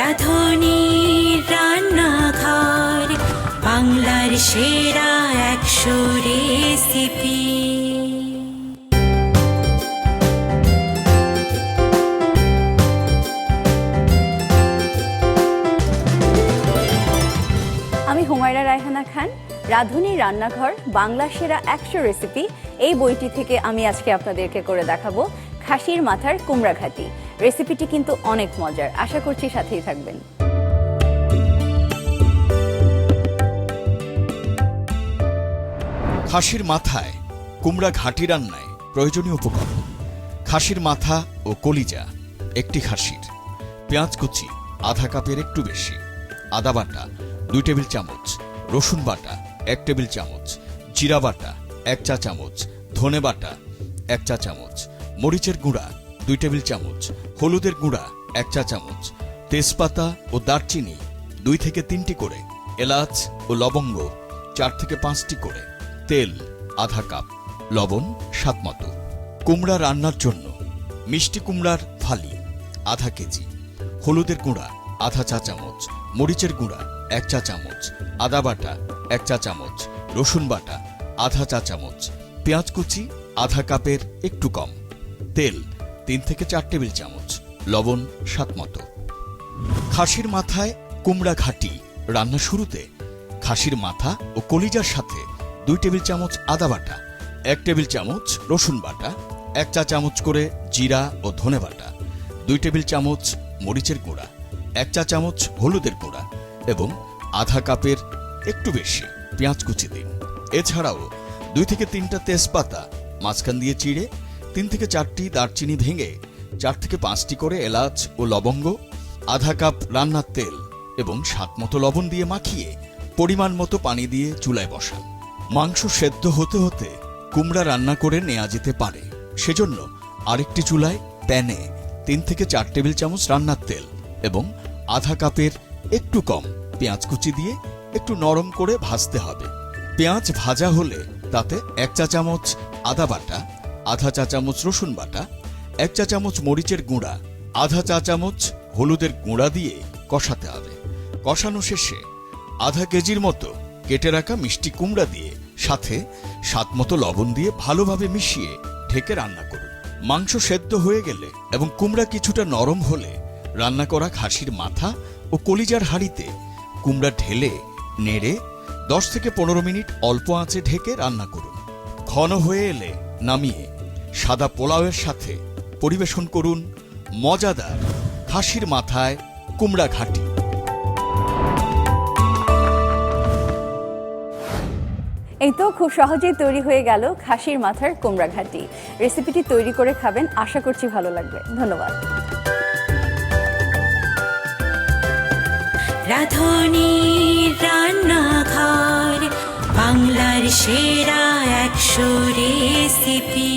রাধুনী রান্নাঘর, বাংলার সেরা একশো রেসিপি আমি হুমায়রা রায়হানা খান, রাধুনী রান্নাঘর, বাংলা সেরা একশো রেসিপি এই বইটি থেকে আমি আজকে আপনাদেরকে করে দেখাবো খাসির মাথার কুমড়া ঘাটি রেসিপিটি কিন্তু অনেক মজার। আশা করছি সাথেই থাকবেন। খাসির মাথায় কুমড়া ঘাটি রান্নায় প্রয়োজনীয় উপকরণ। খাসির মাথা ও কলিজা, একটি খাসির। পেঁয়াজ কুচি, আধা কাপের একটু বেশি। আদা বাটা, দুই টেবিল চামচ। রসুন বাটা, এক টেবিল চামচ। জিরা বাটা, এক চা চামচ। ধনে বাটা, এক চা চামচ। মরিচের গুঁড়া দুই টেবিল চামচ, হলুদের গুঁড়া এক চা চামচ, তেজপাতা ও দারচিনি দুই থেকে তিনটি করে, এলাচ ও লবঙ্গ চার থেকে পাঁচটি করে, তেল আধা কাপ, লবণ স্বাদমতো কুমড়া রান্নার জন্য মিষ্টি কুমড়ার ফালি আধা কেজি, হলুদের গুঁড়া আধা চা চামচ, মরিচের গুঁড়া এক চা চামচ, আদা বাটা এক চা চামচ, রসুন বাটা আধা চা চামচ, পেঁয়াজ কুচি আধা কাপের একটু কম, তেল তিন থেকে চার টেবিল চামচ, লবণ স্বাদমতো খাসির মাথায় কুমড়া ঘাটি রান্না শুরুতে খাসির মাথা ও কলিজার সাথে দুই টেবিল চামচ আদা বাটা, এক টেবিল চামচ রসুন বাটা, এক চা চামচ করে জিরা ও ধনে বাটা, দুই টেবিল চামচ মরিচের গুঁড়া, এক চা চামচ হলুদের গুঁড়া এবং আধা কাপের একটু বেশি পেঁয়াজ কুচি দিন। এছাড়াও দুই থেকে তিনটা তেজপাতা, মাঝখান দিয়ে চিড়ে তিন থেকে চারটি দারচিনি ভেঙে চার থেকে পাঁচটি করে এলাচ ও লবঙ্গ, আধা কাপ রান্নার তেল এবং স্বাদ মতো লবণ দিয়ে মাখিয়ে পরিমাণ মতো পানি দিয়ে চুলায় বসান। মাংস সেদ্ধ হতে হতে কুমড়া রান্না করে নেওয়া যেতে পারে। সেজন্য আরেকটি চুলায় প্যানে তিন থেকে চার টেবিল চামচ রান্নার তেল এবং আধা কাপের একটু কম পেঁয়াজ কুচি দিয়ে একটু নরম করে ভাজতে হবে। পেঁয়াজ ভাজা হলে তাতে এক চা চামচ আদা বাটা আধা চা চামচ রসুন বাটা, এক চা চামচ মরিচের গুঁড়া, আধা চা চামচ হলুদের গুঁড়া দিয়ে কষাতে হবে। কষানো শেষে আধা কেজির মতো কেটে রাখা মিষ্টি কুমড়া দিয়ে সাথে স্বাদ মতো লবণ দিয়ে ভালোভাবে মিশিয়ে ঢেকে রান্না করুন। মাংস সেদ্ধ হয়ে গেলে এবং কুমড়া কিছুটা নরম হলে রান্না করা খাসির মাথা ও কলিজার হাঁড়িতে কুমড়া ঢেলে নেড়ে দশ থেকে পনেরো মিনিট অল্প আঁচে ঢেকে রান্না করুন। ঘন হয়ে এলে নামিয়ে সাদা পোলাওয়ের সাথে পরিবেশন করুন মজাদার খাসির মাথায় কুমড়া ঘাটি। এই তো খুব সহজেই তৈরি হয়ে গেল খাসির মাথার কুমড়া ঘাটি। রেসিপিটি তৈরি করে খাবেন আশা করছি ভালো লাগবে। ধন্যবাদ। রাধুনী। বাংলার সেরা একশো রেসিপি